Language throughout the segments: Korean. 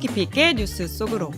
깊이 있게 뉴스 속으로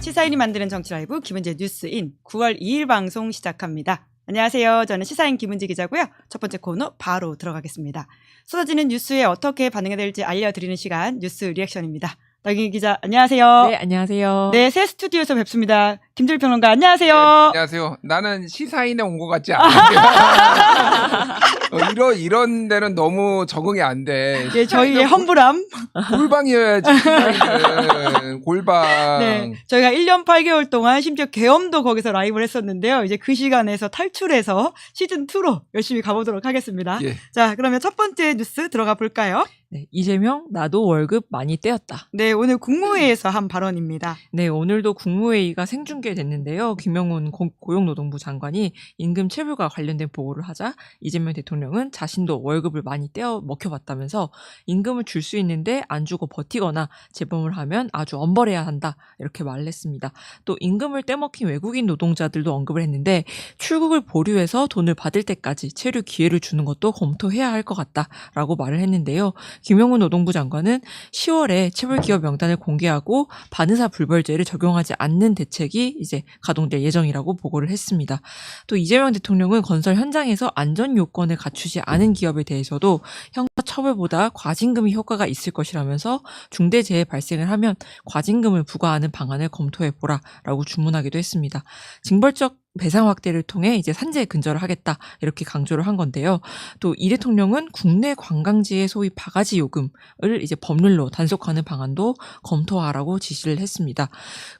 시사인이 만드는 정치 라이브 김은재 뉴스인 9월 2일 방송 시작합니다. 안녕하세요. 저는 시사인 김은지 기자고요. 첫 번째 코너 바로 들어가겠습니다. 쏟아지는 뉴스에 어떻게 반응해야 될지 알려드리는 시간 뉴스 리액션입니다. 나경희 기자 안녕하세요. 네, 안녕하세요. 네, 새 스튜디오에서 뵙습니다. 김들 평론가 안녕하세요. 안녕하세요. 나는 시사인에 온 것 같지 않아요. 어, 이런 이런 데는 너무 적응이 안 돼. 예, 저희의 험불함. 골방이어야지. 시사인은. 골방. 네, 저희가 1년 8개월 동안 심지어 계엄도 거기서 라이브를 했었는데요. 이제 그 시간에서 탈출해서 시즌 2로 열심히 가보도록 하겠습니다. 예. 자, 그러면 첫 번째 뉴스 들어가 볼까요? 네, 이재명 나도 월급 많이 떼었다. 네, 오늘 국무회의에서 한 발언입니다. 네, 오늘도 국무회의가 생중계 됐는데요. 김영훈 고, 고용노동부 장관이 임금 체불과 관련된 보고를 하자 이재명 대통령은 자신도 월급을 많이 떼어 먹혀봤다면서 임금을 줄 수 있는데 안 주고 버티거나 재범을 하면 아주 엄벌해야 한다 이렇게 말을 했습니다. 또 임금을 떼먹힌 외국인 노동자들도 언급을 했는데 출국을 보류해서 돈을 받을 때까지 체류 기회를 주는 것도 검토해야 할 것 같다라고 말을 했는데요. 김영훈 노동부 장관은 10월에 체불 기업 명단을 공개하고 반의사 불벌제를 적용하지 않는 대책이 이제 가동될 예정이라고 보고를 했습니다. 또 이재명 대통령은 건설 현장에서 안전 요건을 갖추지 않은 기업에 대해서도 형사 처벌보다 과징금이 효과가 있을 것이라면서 중대재해 발생을 하면 과징금을 부과하는 방안을 검토해 보라라고 주문하기도 했습니다. 징벌적 배상 확대를 통해 이제 산재 근절을 하겠다 이렇게 강조를 한 건데요. 또 이 대통령은 국내 관광지의 소위 바가지 요금을 이제 법률로 단속하는 방안도 검토하라고 지시를 했습니다.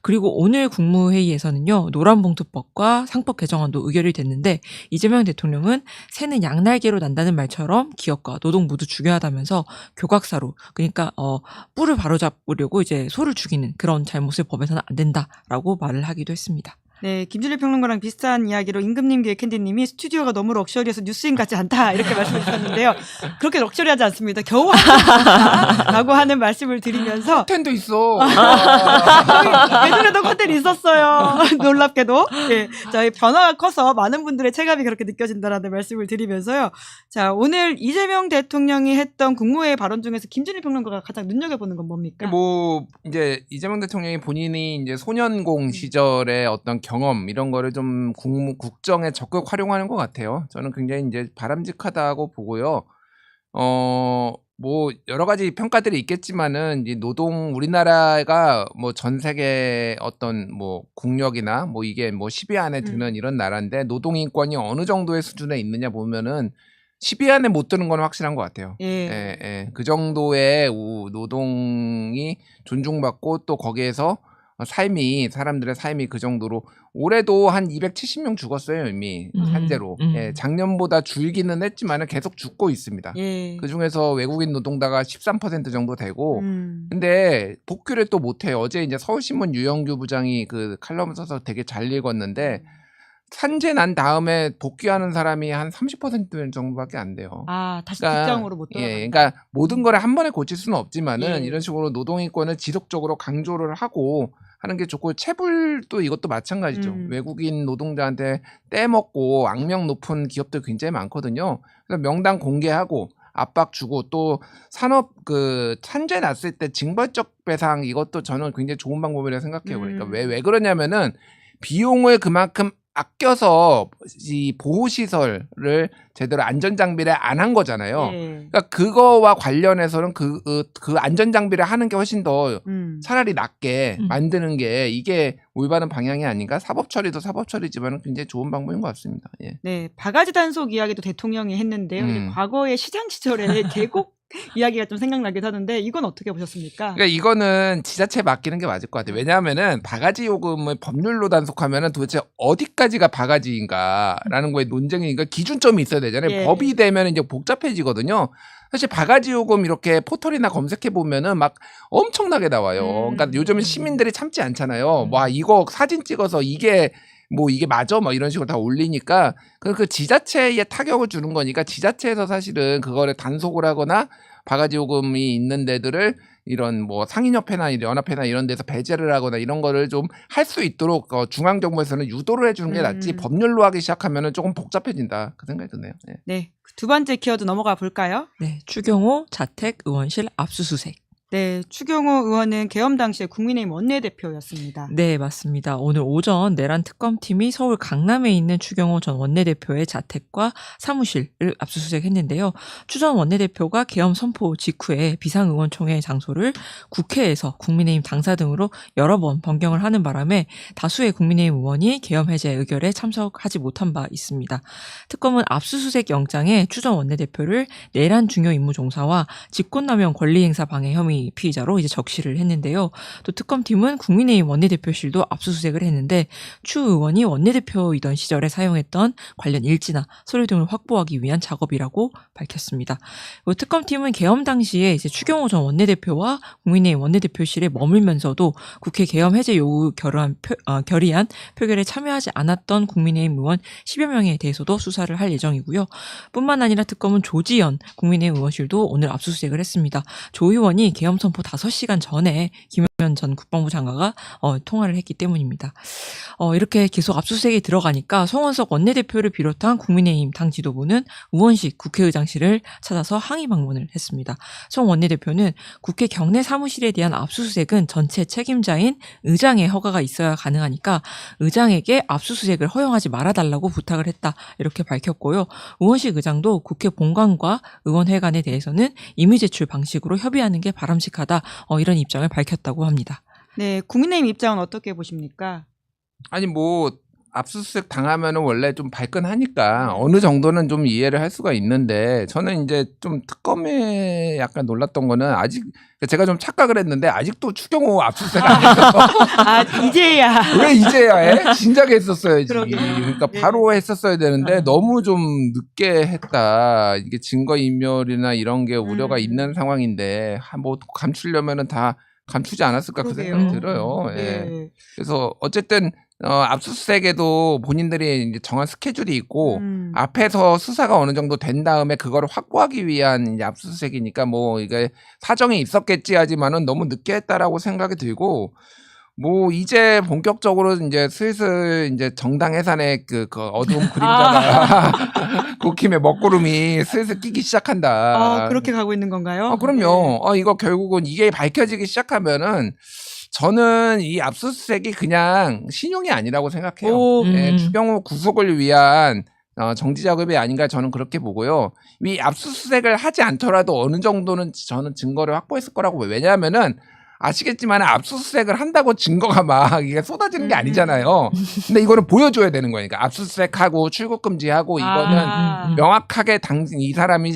그리고 오늘 국무회의에서는요 노란봉투법과 상법 개정안도 의결이 됐는데 이재명 대통령은 새는 양날개로 난다는 말처럼 기업과 노동 모두 중요하다면서 교각사로 그러니까 어 뿔을 바로잡으려고 이제 소를 죽이는 그런 잘못을 법에서는 안 된다라고 말을 하기도 했습니다. 네, 김준일 평론가랑 비슷한 이야기로 임금님계 캔디님이 스튜디오가 너무 럭셔리해서 뉴스인 같지 않다 이렇게 말씀해 주셨는데요. 그렇게 럭셔리하지 않습니다. 겨우 라고 하는 말씀을 드리면서 텐도 있어. 저희 예전에도 컨텐츠 있었어요. 놀랍게도. 예. 저희 변화가 커서 많은 분들의 체감이 그렇게 느껴진다라는 말씀을 드리면서요. 자, 오늘 이재명 대통령이 했던 국무회의 발언 중에서 김준일 평론가가 가장 눈여겨보는 건 뭡니까? 뭐 이제 이재명 대통령이 본인이 이제 소년공 시절의 어떤 경험 이런 거를 좀 국무, 국정에 적극 활용하는 것 같아요. 저는 굉장히 이제 바람직하다고 보고요. 어, 뭐 여러 가지 평가들이 있겠지만은 이제 노동 우리나라가 뭐 전 세계 어떤 뭐 국력이나 뭐 이게 뭐 10위 안에 드는 이런 나라인데 노동 인권이 어느 정도의 수준에 있느냐 보면은 10위 안에 못 드는 건 확실한 것 같아요. 예. 예, 예. 그 정도의 우- 노동이 존중받고 또 거기에서 삶이 사람들의 삶이 그 정도로 올해도 한 270명 죽었어요 이미 음, 산재로 음. 예, 작년보다 줄기는 했지만은 계속 죽고 있습니다. 예. 그 중에서 외국인 노동자가 13% 정도 되고 음. 근데 복귀를 또 못해요. 어제 이제 서울신문 유영규 부장이 그 칼럼 써서 되게 잘 읽었는데 산재 난 다음에 복귀하는 사람이 한 30% 정도밖에 안 돼요. 아, 다시 그러니까, 직장으로 못 돌아가. 예, 그러니까 모든 거를 한 번에 고칠 수는 없지만은 예. 이런 식으로 노동인권을 지속적으로 강조를 하고 하는 게 좋고 체불도 이것도 마찬가지죠. 음. 외국인 노동자한테 떼먹고 악명 높은 기업들 굉장히 많거든요. 그래서 명단 공개하고 압박 주고 또 산업 그 산재 났을 때 징벌적 배상 이것도 저는 굉장히 좋은 방법이라고 생각해요. 그러니까 음. 왜왜 그러냐면은 비용을 그만큼 아껴서 이 보호 시설을 제대로 안전 장비를 안 한 거잖아요. 예. 그러니까 그거와 관련해서는 그, 그, 그 안전 장비를 하는 게 훨씬 더 음. 차라리 낫게 음. 만드는 게 이게 올바른 방향이 아닌가? 사법 처리도 사법 처리지만은 굉장히 좋은 방법인 것 같습니다. 예. 네, 바가지 단속 이야기도 대통령이 했는데요. 음. 과거의 시장 시절에 계곡 이야기가 좀 생각나기도 하는데 이건 어떻게 보셨습니까? 그러니까 이거는 지자체에 맡기는 게 맞을 것 같아요. 왜냐하면은 바가지 요금을 법률로 단속하면은 도대체 어디까지가 바가지인가라는 거에 논쟁이 그러니까 기준점이 있어야 되잖아요. 예. 법이 되면 이제 복잡해지거든요. 사실 바가지 요금 이렇게 포털이나 검색해 보면은 막 엄청나게 나와요. 음. 그러니까 요즘은 시민들이 참지 않잖아요. 음. 와 이거 사진 찍어서 이게 뭐 이게 맞아? 뭐 이런 식으로 다 올리니까 그, 그 지자체에 타격을 주는 거니까 지자체에서 사실은 그거를 단속을 하거나 바가지 요금이 있는 데들을 이런 뭐 상인협회나 이 연합회나 이런 데서 배제를 하거나 이런 거를 좀 할 수 있도록 어, 중앙정부에서는 유도를 해주는 게 낫지 음. 법률로 하기 시작하면 은 조금 복잡해진다 그 생각이 드네요. 예. 네, 두 번째 키워드 넘어가 볼까요? 네, 추경호 자택 의원실 압수수색. 네, 추경호 의원은 계엄 당시에 국민의힘 원내대표였습니다. 네, 맞습니다. 오늘 오전 내란 특검팀이 서울 강남에 있는 추경호 전 원내대표의 자택과 사무실을 압수수색했는데요. 추 전 원내대표가 계엄 선포 직후에 비상의원총회 장소를 국회에서 국민의힘 당사 등으로 여러 번 변경을 하는 바람에 다수의 국민의힘 의원이 계엄 해제 의결에 참석하지 못한 바 있습니다. 특검은 압수수색 영장에 추 전 원내대표를 내란 중요 임무 종사와 직권남용 권리행사 방해 혐의 피의자로 이제 적시를 했는데요. 또 특검팀은 국민의힘 원내대표실도 압수수색을 했는데 추 의원이 원내대표이던 시절에 사용했던 관련 일지나 서류 등을 확보하기 위한 작업이라고 밝혔습니다. 이 특검팀은 계엄 당시에 이제 추경호 전 원내대표와 국민의힘 원내대표실에 머물면서도 국회 계엄 해제 요구 결의안, 표, 어, 결의안 표결에 참여하지 않았던 국민의힘 의원 10여 명에 대해서도 수사를 할 예정이고요. 뿐만 아니라 특검은 조지연 국민의힘 의원실도 오늘 압수수색을 했습니다. 조 의원이 계엄 선포 5시간 전에 김현 전 국방부 장관과 어, 통화를 했기 때문입니다. 어, 이렇게 계속 압수수색이 들어가니까 송원석 원내대표를 비롯한 국민의힘 당 지도부는 의원식 국회의장실을 찾아서 항의 방문을 했습니다. 송 원내대표는 국회 경내 사무실에 대한 압수수색은 전체 책임자인 의장의 허가가 있어야 가능하니까 의장에게 압수수색을 허용하지 말아달라고 부탁을 했다 이렇게 밝혔고요. 의원식 의장도 국회 본관과 의원회관에 대해서는 임의 제출 방식으로 협의하는 게 바람직하다 어, 이런 입장을 밝혔다고 합니다. 네, 국민의힘 입장은 어떻게 보십니까? 아니 뭐 압수수색 당하면은 원래 좀 발끈하니까 어느 정도는 좀 이해를 할 수가 있는데 저는 이제 좀 특검에 약간 놀랐던 거는 아직 제가 좀 착각을 했는데 아직도 추경호 압수수색 안 했어. 아, 이제야. 왜 이제야 해? 진작에 했었어야지. 그러게요. 그러니까 네. 바로 했었어야 되는데 아. 너무 좀 늦게 했다. 이게 증거 인멸이나 이런 게 우려가 음. 있는 상황인데 한뭐 감추려면은 다 감추지 않았을까 그. 생각이 들어요. 예. 네. 그래서 어쨌든 어, 압수수색에도 본인들이 이제 정한 스케줄이 있고 음. 앞에서 수사가 어느 정도 된 다음에 그거를 확보하기 위한 이제 압수수색이니까 뭐 이게 사정이 있었겠지 하지만은 너무 늦게 했다라고 생각이 들고 뭐 이제 본격적으로 이제 슬슬 이제 정당 해산의 그, 그 어두운 그림자가 국힘의 먹구름이 슬슬 끼기 시작한다. 아, 그렇게 가고 있는 건가요? 아, 그럼요. 어, 이거 결국은 이게 밝혀지기 시작하면은 저는 이 압수수색이 그냥 신용이 아니라고 네. 생각해요. 오, 음. 예, 추경호 구속을 위한 어, 정지 작업이 아닌가 저는 그렇게 보고요. 이 압수수색을 하지 않더라도 어느 정도는 저는 증거를 확보했을 거라고 봐요. 왜냐하면은 아시겠지만 압수수색을 한다고 증거가 막 이게 쏟아지는 게 음. 아니잖아요. 근데 이거는 보여줘야 되는 거니까 압수수색하고 출국 금지하고 이거는 아. 음, 음. 명확하게 당이 사람이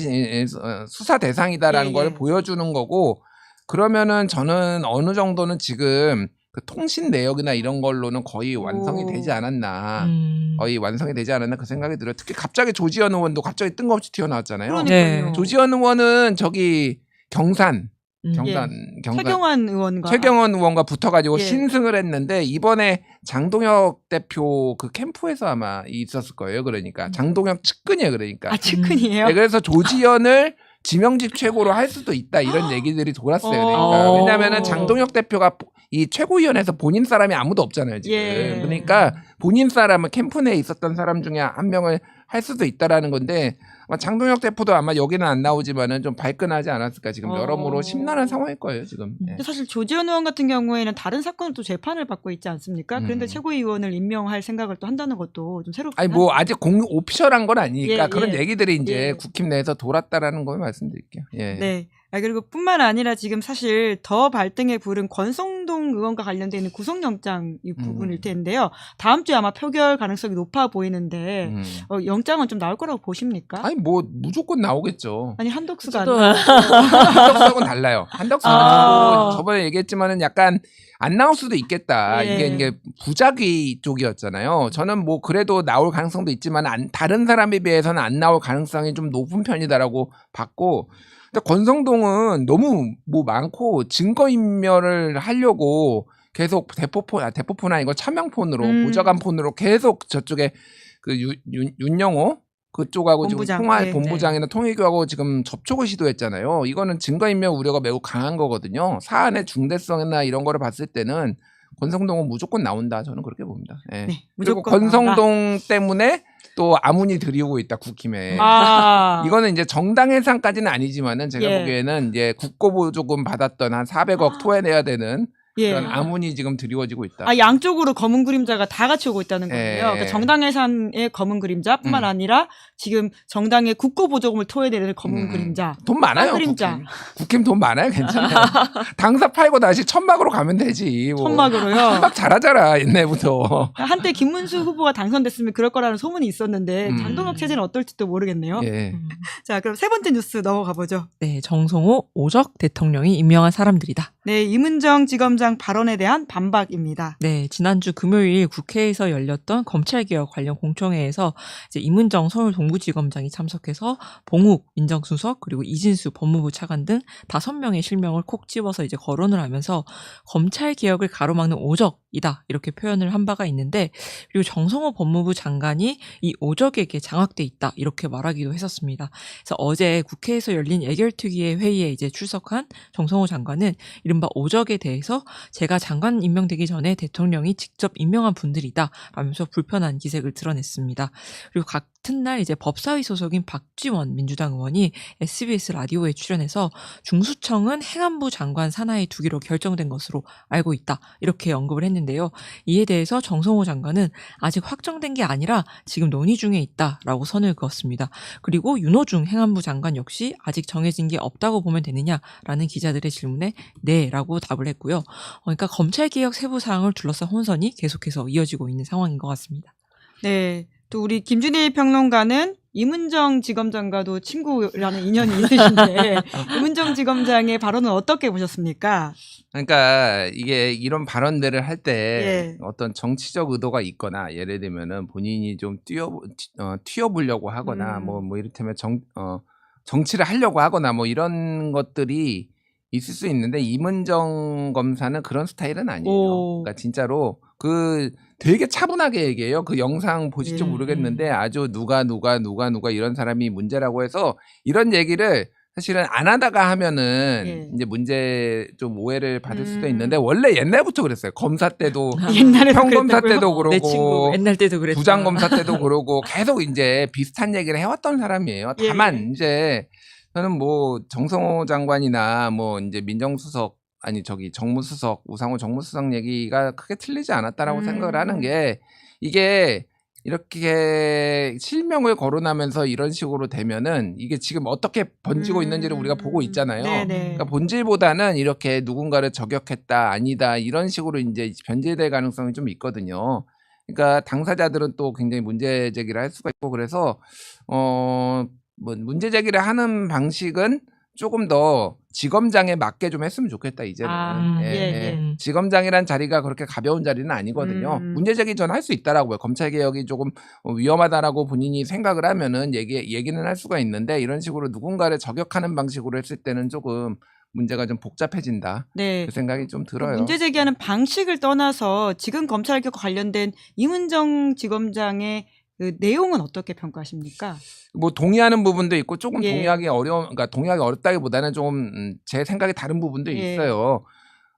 어, 수사 대상이다라는 예, 걸 예. 보여주는 거고 그러면은 저는 어느 정도는 지금 그 통신 내역이나 이런 걸로는 거의 완성이 오. 되지 않았나 음. 거의 완성이 되지 않았나 그 생각이 들어요. 특히 갑자기 조지현 의원도 갑자기 뜬금없이 튀어나왔잖아요. 그러니까요. 네. 조지현 의원은 저기 경산 음. 경산 경산 최경환 의원과 최경원 의원과 붙어가지고 예. 신승을 했는데 이번에 장동혁 대표 그 캠프에서 아마 있었을 거예요. 그러니까 장동혁 측근이에요. 그러니까 아, 측근이에요? 네, 그래서 조지현을 지명직 최고로 할 수도 있다 이런 얘기들이 돌았어요. 그러니까 어. 왜냐하면은 장동혁 대표가 이 최고위원회에서 본인 사람이 아무도 없잖아요 지금. 예. 그러니까 본인 사람을 캠프 내에 있었던 사람 중에 한 명을 할 수도 있다라는 건데 아마 장동혁 대표도 아마 여기는 안 나오지만은 좀 발끈하지 않았을까 지금 어. 여러모로 심란한 상황일 거예요 지금. 예. 근데 사실 조지현 의원 같은 경우에는 다른 사건을 또 재판을 받고 있지 않습니까? 음. 그런데 최고위원을 임명할 생각을 또 한다는 것도 좀 새롭긴 아니 뭐 아직 공 오피셜한 건 아니니까 예, 그런 예. 얘기들이 이제 예. 국힘 내에서 돌았다라는 걸 말씀드릴게요. 예. 네. 아, 그리고 뿐만 아니라 지금 사실 더 발등에 부른 권성동 의원과 관련되어 있는 구속영장 이 부분일 음. 텐데요. 다음 주에 아마 표결 가능성이 높아 보이는데 음. 어, 영장은 좀 나올 거라고 보십니까? 아니 뭐 무조건 나오겠죠. 아니 한덕수가 안 또- 나와. 한덕수하고는 달라요. 한덕수는 아. 뭐 저번에 얘기했지만은 약간 안 나올 수도 있겠다. 예. 이게 이게 부작위 쪽이었잖아요. 저는 뭐 그래도 나올 가능성도 있지만 안, 다른 사람에 비해서는 안 나올 가능성이 좀 높은 편이다라고 봤고. 근데 권성동은 너무 뭐 많고 증거 인멸을 하려고 계속 대포폰 아 대포폰 아니고 차명폰으로 음. 보좌관 폰으로 계속 저쪽에 그 유, 윤, 윤영호 그쪽하고 본부장. 지금 통화 네, 본부장이나 통일교하고 지금 접촉을 시도했잖아요. 이거는 증거인멸 우려가 매우 강한 거거든요. 사안의 중대성이나 이런 거를 봤을 때는 권성동은 무조건 나온다. 저는 그렇게 봅니다. 예. 네, 그리고 권성동 때문에 또 아문이 들이오고 있다 국힘에. 아, 이거는 이제 정당 해상까지는 아니지만은 제가 예. 보기에는 이제 국고보조금 받았던 한 400억 토해내야 되는 예. 그런 아문이 지금 드리워지고 있다. 아, 양쪽으로 검은 그림자가 다 같이 오고 있다는 거예요. 예. 그러니까 정당 예산의 검은 그림자뿐만 음. 아니라 지금 정당의 국고 보조금을 토해내는 검은 음. 그림자. 돈 많아요. 아, 그림자. 국힘. 국힘 돈 많아요. 괜찮아요. 당사 팔고 다시 천막으로 가면 되지. 뭐. 천막으로요. 천막 잘하잖아 옛날부터. 한때 김문수 후보가 당선됐으면 그럴 거라는 소문이 있었는데 음. 장동혁 체제는 어떨지도 모르겠네요. 예. 음. 자, 그럼 세 번째 뉴스 넘어가 보죠. 네, 정성호 오적 대통령이 임명한 사람들이다. 네, 이문정 지검 장 발언에 대한 반박입니다. 네, 지난주 금요일 국회에서 열렸던 검찰개혁 관련 공청회에서 이제 이문정 서울 동부지검장이 참석해서 봉욱 민정수석 그리고 이진수 법무부 차관 등 다섯 명의 실명을 콕 집어서 이제 거론을 하면서 검찰개혁을 가로막는 오적이다 이렇게 표현을 한 바가 있는데 그리고 정성호 법무부 장관이 이 오적에게 장악돼 있다 이렇게 말하기도 했었습니다. 그래서 어제 국회에서 열린 예결특위의 회의에 이제 출석한 정성호 장관은 이른바 오적에 대해서 제가 장관 임명되기 전에 대통령이 직접 임명한 분들이다 라면서 불편한 기색을 드러냈습니다. 그리고 같은 날 이제 법사위 소속인 박지원 민주당 의원이 SBS 라디오에 출연해서 중수청은 행안부 장관 산하에 두기로 결정된 것으로 알고 있다 이렇게 언급을 했는데요. 이에 대해서 정성호 장관은 아직 확정된 게 아니라 지금 논의 중에 있다라고 선을 그었습니다. 그리고 윤호중 행안부 장관 역시 아직 정해진 게 없다고 보면 되느냐라는 기자들의 질문에 네라고 답을 했고요. 어, 그러니까 검찰 개혁 세부 사항을 둘러싼 혼선이 계속해서 이어지고 있는 상황인 것 같습니다. 네. 또 우리 김준일 평론가는 이문정 지검장과도 친구라는 인연이 있으신데 이문정 지검장의 발언은 어떻게 보셨습니까? 그러니까 이게 이런 발언들을 할때 예. 어떤 정치적 의도가 있거나 예를 들면은 본인이 좀 뛰어 어, 튀어보려고 하거나 음. 뭐뭐 이를테면 정 어, 정치를 하려고 하거나 뭐 이런 것들이 있을 수 있는데 이문정 검사는 그런 스타일은 아니에요. 오. 그러니까 진짜로 그 되게 차분하게 얘기해요. 그 영상 보실지 예. 모르겠는데 아주 누가 누가 누가 누가 이런 사람이 문제라고 해서 이런 얘기를 사실은 안 하다가 하면은 예. 이제 문제 좀 오해를 받을 수도 음. 있는데 원래 옛날부터 그랬어요. 검사 때도 옛날에 평검사 때도 내 친구 그러고 옛날 때도 그랬다. 부장 검사 때도 그러고 계속 이제 비슷한 얘기를 해왔던 사람이에요. 예. 다만 이제 저는 뭐 정성호 장관이나 뭐 이제 민정수석 아니 저기 정무수석 우상호 정무수석 얘기가 크게 틀리지 않았다라고 음. 생각을 하는 게 이게 이렇게 실명을 거론하면서 이런 식으로 되면은 이게 지금 어떻게 번지고 있는지를 우리가 보고 있잖아요. 음. 네네. 그러니까 본질보다는 이렇게 누군가를 저격했다 아니다 이런 식으로 이제 변질될 가능성이 좀 있거든요. 그러니까 당사자들은 또 굉장히 문제 제기를 할 수가 있고 그래서 어 뭐 문제 제기를 하는 방식은 조금 더 지검장에 맞게 좀 했으면 좋겠다 이제는. 아, 예, 예, 예. 예. 지검장이란 자리가 그렇게 가벼운 자리는 아니거든요. 음. 문제 제기 전 할 수 있다라고요. 검찰 개혁이 조금 어, 위험하다라고 본인이 생각을 하면은 얘기 얘기는 할 수가 있는데 이런 식으로 누군가를 저격하는 방식으로 했을 때는 조금 문제가 좀 복잡해진다. 네. 그 생각이 좀 들어요. 문제 제기하는 방식을 떠나서 지금 검찰개혁과 관련된 이문정 지검장의 그 내용은 어떻게 평가하십니까? 뭐 동의하는 부분도 있고 조금 예. 동의하기 어려운 그러니까 동의하기 어렵다기보다는 좀 제 생각이 다른 부분도 예. 있어요.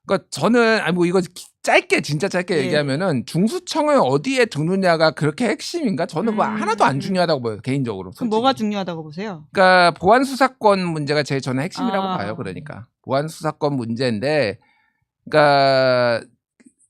그러니까 저는 아니 뭐 이거 기- 짧게 진짜 짧게 예. 얘기하면은 중수청을 어디에 두느냐가 그렇게 핵심인가? 저는 뭐 음. 하나도 안 중요하다고 봐요 개인적으로. 그럼 솔직히. 뭐가 중요하다고 보세요? 그러니까 보안 수사권 문제가 제일 저는 핵심이라고 아. 봐요. 그러니까 보안 수사권 문제인데, 그러니까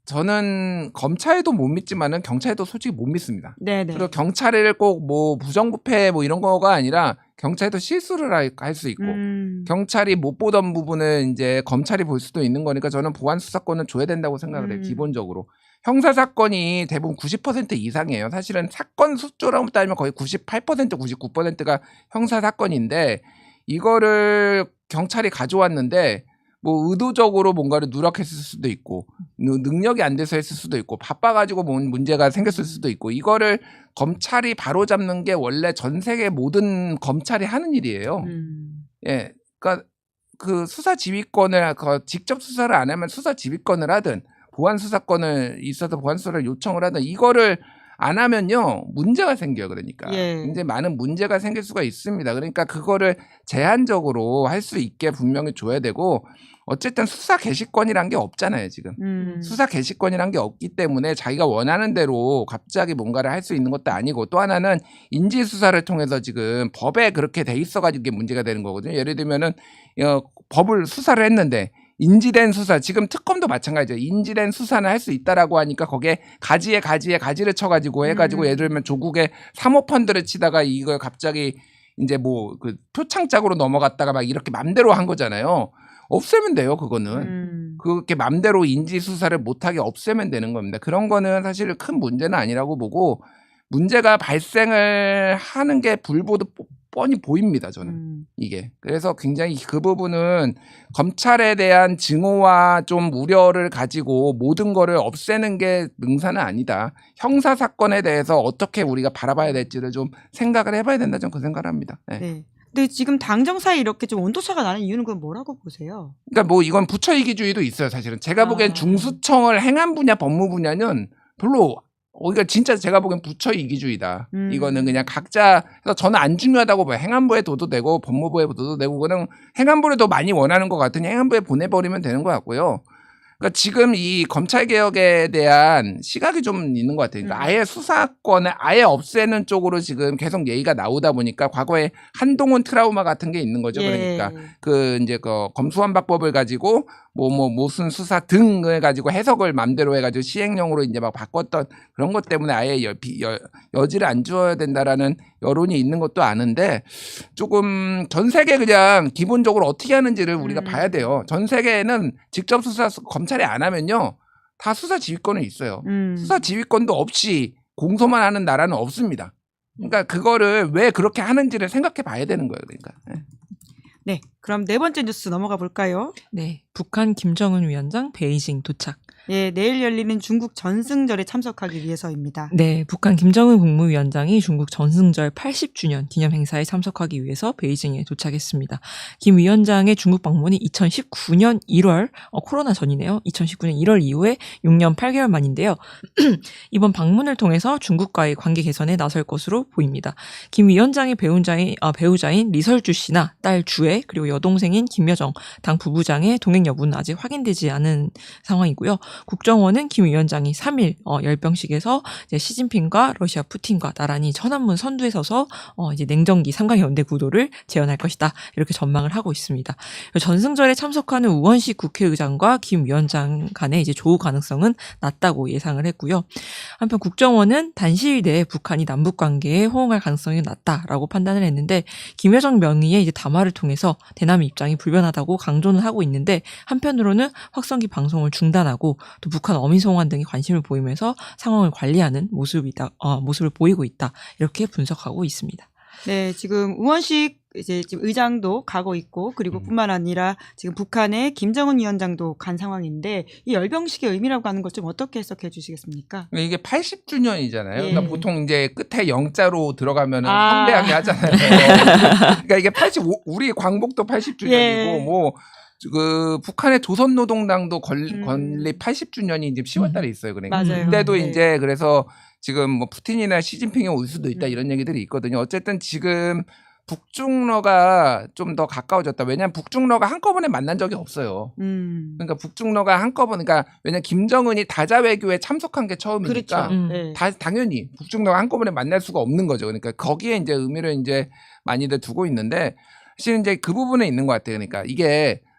저는 검찰도 못 믿지만은 경찰도 솔직히 못 믿습니다. 네네. 그리고 경찰을 꼭 뭐 부정부패 뭐 이런 거가 아니라 경찰도 실수를 할 수 있고 음. 경찰이 못 보던 부분을 이제 검찰이 볼 수도 있는 거니까 저는 보안 수사권은 줘야 된다고 생각을 해요. 음. 기본적으로. 형사 사건이 대부분 90% 이상이에요. 사실은 사건 수조라고 따지면 거의 98% 99%가 형사 사건인데 이거를 경찰이 가져왔는데 뭐 의도적으로 뭔가를 누락했을 수도 있고 느- 능력이 안 돼서 했을 수도 있고 바빠가지고 뭔 문제가 생겼을 수도 있고 이거를 검찰이 바로 잡는 게 원래 전 세계 모든 검찰이 하는 일이에요. 음. 예, 그러니까 그 수사 지휘권을 그 직접 수사를 안 하면 수사 지휘권을 하든 보안 수사권을 있어서 보안 수사를 요청을 하든 이거를 안 하면요 문제가 생겨요 그러니까 예. 굉장히 많은 문제가 생길 수가 있습니다 그러니까 그거를 제한적으로 할 수 있게 분명히 줘야 되고 어쨌든 수사 개시권이란 게 없잖아요 지금 음. 수사 개시권이란 게 없기 때문에 자기가 원하는 대로 갑자기 뭔가를 할 수 있는 것도 아니고 또 하나는 인지 수사를 통해서 지금 법에 그렇게 돼 있어가지고 이게 문제가 되는 거거든요. 예를 들면은 어, 법을 수사를 했는데 인지된 수사 지금 특검도 마찬가지죠. 인지된 수사는 할 수 있다라고 하니까 거기에 가지에 가지에 가지를 쳐가지고 해가지고 음. 예를 들면 조국의 사모펀드를 치다가 이걸 갑자기 이제 뭐 그 표창장으로 넘어갔다가 막 이렇게 맘대로 한 거잖아요. 없애면 돼요, 그거는. 음. 그렇게 맘대로 인지 수사를 못하게 없애면 되는 겁니다. 그런 거는 사실 큰 문제는 아니라고 보고 문제가 발생을 하는 게 불보듯 뻔- 뻔히 보입니다. 저는 음. 이게 그래서 굉장히 그 부분은 검찰에 대한 증오와 좀 우려를 가지고 모든 거를 없애는 게 능사는 아니다. 형사 사건에 대해서 어떻게 우리가 바라봐야 될지를 좀 생각을 해봐야 된다. 저는 그 생각을 합니다. 네. 네. 근데 지금 당정 사이 이렇게 좀 온도차가 나는 이유는 그럼 뭐라고 보세요? 그러니까 뭐 이건 부처 이기주의도 있어요, 사실은. 제가 보기엔 아. 중수청을 행안 분야, 법무 분야는 별로 어, 그러니까 진짜 제가 보기엔 부처 이기주의다. 음. 이거는 그냥 각자 그래서 저는 안 중요하다고 봐요. 행안부에 둬도 되고 법무부에 둬도 되고 그냥 행안부를 더 많이 원하는 것 같으니 행안부에 보내버리면 되는 것 같고요. 그러니까 지금 이 검찰 개혁에 대한 시각이 좀 있는 것 같아요. 그러니까 음. 아예 수사권을 아예 없애는 쪽으로 지금 계속 얘기가 나오다 보니까 과거에 한동훈 트라우마 같은 게 있는 거죠. 예. 그러니까 그 이제 그 검수완박법을 가지고 뭐뭐 무슨 수사 등을 가지고 해석을 맘대로 해가지고 시행령으로 이제 막 바꿨던 그런 것 때문에 아예 여, 비, 여, 여지를 안 주어야 된다라는 여론이 있는 것도 아는데 조금 전 세계 그냥 기본적으로 어떻게 하는지를 우리가 음. 봐야 돼요. 전 세계는 직접 수사 수- 검찰이 안 하면요 다 수사 지휘권은 있어요. 음. 수사 지휘권도 없이 공소만 하는 나라는 없습니다. 그러니까 그거를 왜 그렇게 하는지를 생각해 봐야 되는 거예요. 그러니까. 예. 네. 그럼 네 번째 뉴스 넘어가 볼까요? 네, 북한 김정은 위원장 베이징 도착. 예, 내일 열리는 중국 전승절에 참석하기 위해서입니다. 네, 북한 김정은 국무위원장이 중국 전승절 80주년 기념 행사에 참석하기 위해서 베이징에 도착했습니다. 김 위원장의 중국 방문이 2019년 1월, 어, 코로나 전이네요. 2019년 1월 이후에 6년 8개월 만인데요. 이번 방문을 통해서 중국과의 관계 개선에 나설 것으로 보입니다. 김 위원장의 배우자인, 아, 배우자인 리설주 씨나 딸 주애 그리고 여동생인 김여정 당 부부장의 동행 여부는 아직 확인되지 않은 상황이고요. 국정원은 김 위원장이 3일 어, 열병식에서 이제 시진핑과 러시아 푸틴과 나란히 천안문 선두에 서서 어, 이제 냉정기 삼강 연대 구도를 재현할 것이다 이렇게 전망을 하고 있습니다. 전승절에 참석하는 우원식 국회의장과 김 위원장 간의 이제 조우 가능성은 낮다고 예상을 했고요. 한편 국정원은 단시일 내에 북한이 남북 관계에 호응할 가능성이 낮다라고 판단을 했는데 김여정 명의의 이제 담화를 통해서 대남의 입장이 불변하다고 강조는 하고 있는데 한편으로는 확성기 방송을 중단하고 또 북한 어민송환 등이 관심을 보이면서 상황을 관리하는 모습이다, 어, 모습을 보이고 있다 이렇게 분석하고 있습니다. 네, 지금 우원식 이제 지금 의장도 가고 있고 그리고 음. 뿐만 아니라 지금 북한의 김정은 위원장도 간 상황인데 이 열병식의 의미라고 하는 걸좀 어떻게 해석해 주시겠습니까? 그러니까 이게 80주년이잖아요. 예. 그러니까 보통 이제 끝에 영자로 들어가면 아. 성대하게 하잖아요. 그러니까 이게 85 우리 광복도 80주년이고 예. 뭐. 그 북한의 조선노동당도 걸, 음. 건립 80주년이 이제 10월달에 있어요. 그러니까 맞아요. 그때도 네. 이제 그래서 지금 뭐 푸틴이나 시진핑이 올 수도 있다 음. 이런 얘기들이 있거든요. 어쨌든 지금 북중러가 좀 더 가까워졌다. 왜냐하면 북중러가 한꺼번에 만난 적이 없어요. 음. 그러니까 북중러가 한꺼번에 그러니까 왜냐 면 김정은이 다자 외교에 참석한 게 처음이니까 그렇죠. 음. 네. 다, 당연히 북중러가 한꺼번에 만날 수가 없는 거죠. 그러니까 거기에 이제 의미를 이제 많이들 두고 있는데 사실 이제 그 부분에 있는 것 같아요. 그러니까 이게 부-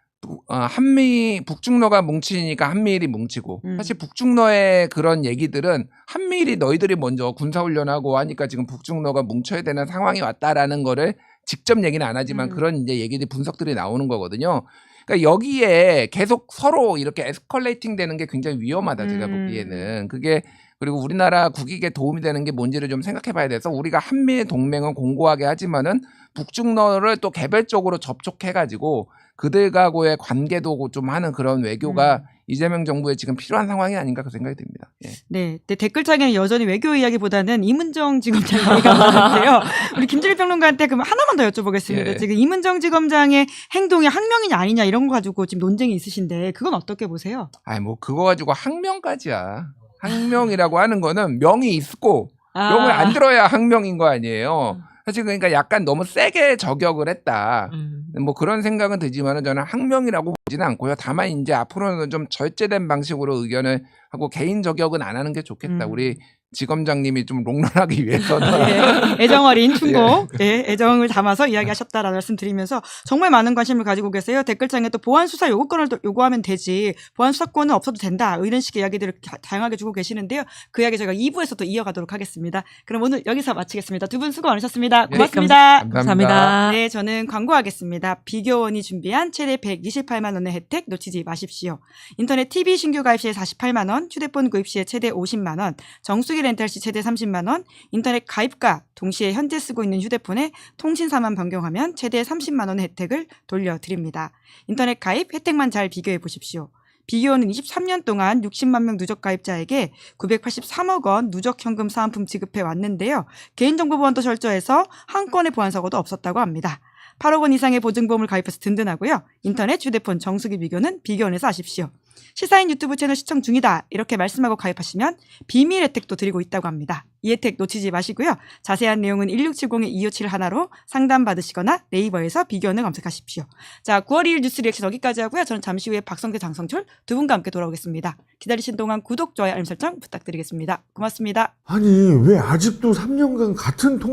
어, 한미 북중러가 뭉치니까 한미일이 뭉치고 음. 사실 북중러의 그런 얘기들은 한미일이 너희들이 먼저 군사훈련하고 하니까 지금 북중러가 뭉쳐야 되는 상황이 왔다라는 거를 직접 얘기는 안 하지만 음. 그런 이제 얘기들이 분석들이 나오는 거거든요. 그러니까 여기에 계속 서로 이렇게 에스컬레이팅 되는 게 굉장히 위험하다 제가 음. 보기에는 그게 그리고 우리나라 국익에 도움이 되는 게 뭔지를 좀 생각해 봐야 돼서 우리가 한미의 동맹은 공고하게 하지만은 북중러를 또 개별적으로 접촉해 가지고 그들과의 관계도 좀 하는 그런 외교가 음. 이재명 정부에 지금 필요한 상황이 아닌가 그 생각이 듭니다. 예. 네, 근데 댓글창에는 여전히 외교 이야기보다는 이문정 지검장 얘기가 많은데요. 우리 김준일 평론가한테 그럼 하나만 더 여쭤보겠습니다. 예. 지금 이문정 지검장의 행동이 항명이냐 아니냐 이런 거 가지고 지금 논쟁이 있으신데 그건 어떻게 보세요? 아이 뭐 그거 가지고 항명까지야. 학명이라고 하는 거는 명이 있고 아. 명을 안 들어야 학명인 거 아니에요. 사실 그러니까 약간 너무 세게 저격을 했다. 음. 뭐 그런 생각은 들지만은 저는 학명이라고 보지는 않고요. 다만 이제 앞으로는 좀 절제된 방식으로 의견을 하고 개인 저격은 안 하는 게 좋겠다. 음. 우리 지검장님이 좀 롱런하기 위해서는 예, 애정 어린 충고, 예, 애정을 담아서 이야기하셨다라는 말씀 드리면서 정말 많은 관심을 가지고 계세요. 댓글창에 또 보안 수사 요구권을 또 요구하면 되지, 보안 수사권은 없어도 된다, 이런 식의 이야기들을 다- 다양하게 주고 계시는데요. 그 이야기 저희가 2부에서 또 이어가도록 하겠습니다. 그럼 오늘 여기서 마치겠습니다. 두 분 수고 많으셨습니다. 네, 고맙습니다. 감사합니다. 네, 저는 광고하겠습니다. 비교원이 준비한 최대 128만 원의 혜택 놓치지 마십시오. 인터넷 TV 신규 가입 시에 48만 원, 휴대폰 구입 시에 최대 50만 원, 정수기 렌탈 시 최대 30만 원, 인터넷 가입과 동시에 현재 쓰고 있는 휴대폰에 통신사만 변경하면 최대 30만 원의 혜택을 돌려드립니다. 인터넷 가입 혜택만 잘 비교해 보십시오. 비교원은 23년 동안 60만 명 누적 가입자에게 983억 원 누적 현금 사은품 지급해 왔는데요. 개인정보 보안도 철저해서 한 건의 보안 사고도 없었다고 합니다. 8억 원 이상의 보증보험을 가입해서 든든하고요. 인터넷, 휴대폰, 정수기 비교는 비교원에서 하십시오. 시사인 유튜브 채널 시청 중이다. 이렇게 말씀하고 가입하시면 비밀 혜택도 드리고 있다고 합니다. 이 혜택 놓치지 마시고요. 자세한 내용은 1670-2571 하나로 상담 받으시거나 네이버에서 비교원을 검색하십시오. 자, 9월 2일 뉴스 리액션 여기까지 하고요. 저는 잠시 후에 박성태, 장성철 두 분과 함께 돌아오겠습니다. 기다리신 동안 구독, 좋아요, 알림 설정 부탁드리겠습니다. 고맙습니다. 아니 왜 아직도 3년간 같은 통